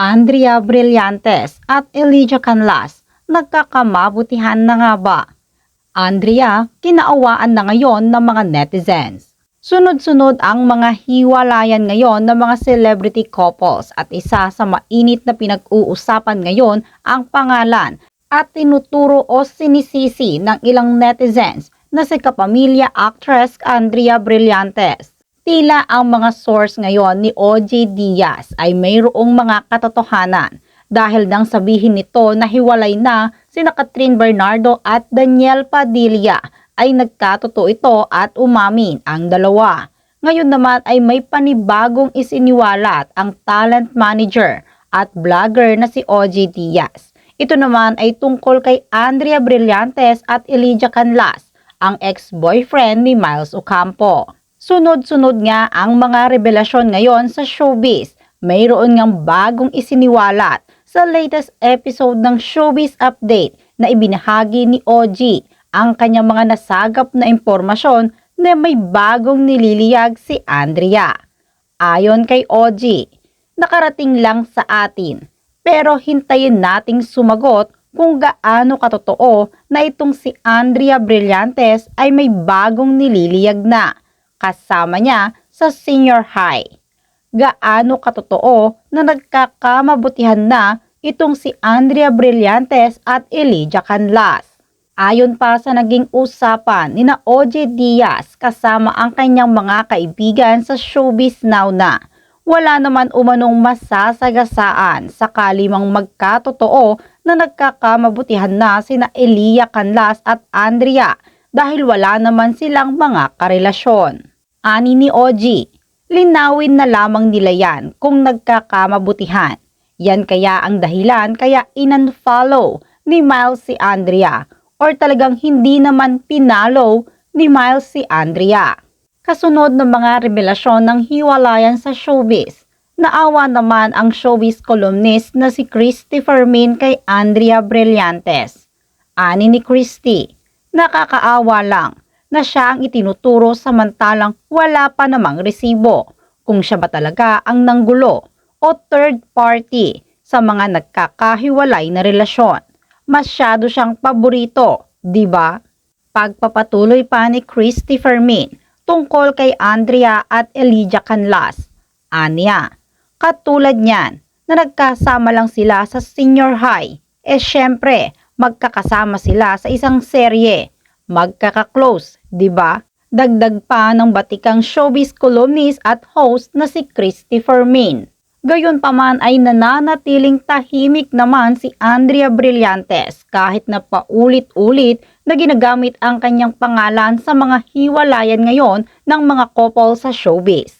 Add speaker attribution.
Speaker 1: Andrea Brillantes at Elijah Canlas, nagkakamabutihan na nga ba? Andrea, kinaawaan na ngayon ng mga netizens. Sunod-sunod ang mga hiwalayan ngayon ng mga celebrity couples at isa sa mainit na pinag-uusapan ngayon ang pangalan at tinuturo o sinisisi ng ilang netizens na si kapamilya actress Andrea Brillantes. Tila ang mga source ngayon ni OJ Diaz ay mayroong mga katotohanan dahil nang sabihin nito na hiwalay na sina Catherine Bernardo at Daniel Padilla ay nagkatotoo ito at umamin ang dalawa. Ngayon naman ay may panibagong isiniwalat ang talent manager at vlogger na si OJ Diaz. Ito naman ay tungkol kay Andrea Brillantes at Elijah Canlas, ang ex-boyfriend ni Miles Ocampo. Sunod-sunod nga ang mga revelasyon ngayon sa showbiz. Mayroon ngang bagong isiniwalat sa latest episode ng Showbiz Update na ibinahagi ni OG ang kanyang mga nasagap na impormasyon na may bagong nililiyag si Andrea. Ayon kay OG, nakarating lang sa atin pero hintayin nating sumagot kung gaano katotoo na itong si Andrea Brillantes ay may bagong nililiyag na kasama niya sa senior high. Gaano katotoo na nagkakamabutihan na itong si Andrea Brillantes at Elijah Canlas. Ayon pa sa naging usapan ni na OJ Diaz kasama ang kanyang mga kaibigan sa Showbiz Now na wala naman umanong masasagasaan sakali mang magkatotoo na nagkakamabutihan na sina Elia Canlas at Andrea dahil wala naman silang mga karelasyon. Ani ni OG, linawin na lamang nila yan kung nagkakamabutihan. Yan kaya ang dahilan kaya inunfollow ni Miles si Andrea or talagang hindi naman pinalo ni Miles si Andrea. Kasunod ng mga revelasyon ng hiwalayan sa showbiz, naawa naman ang showbiz columnist na si Christy Fermin kay Andrea Brillantes. Ani ni Christy, nakakaawa lang na siya ang itinuturo samantalang wala pa namang resibo kung siya ba talaga ang nanggulo o third party sa mga nagkakahiwalay na relasyon. Masyado siyang paborito, di ba? Pagpapatuloy pa ni Christy Fermin tungkol kay Andrea at Elijah Canlas. Anya, katulad niyan na nagkasama lang sila sa senior high, eh syempre magkakasama sila sa isang serye, magkaka-close, di ba? Dagdag pa ng batikang showbiz columnist at host na si Christy Fermin. Gayon pa man ay nananatiling tahimik naman si Andrea Brillantes kahit na paulit-ulit na ginagamit ang kanyang pangalan sa mga hiwalayan ngayon ng mga couple sa showbiz.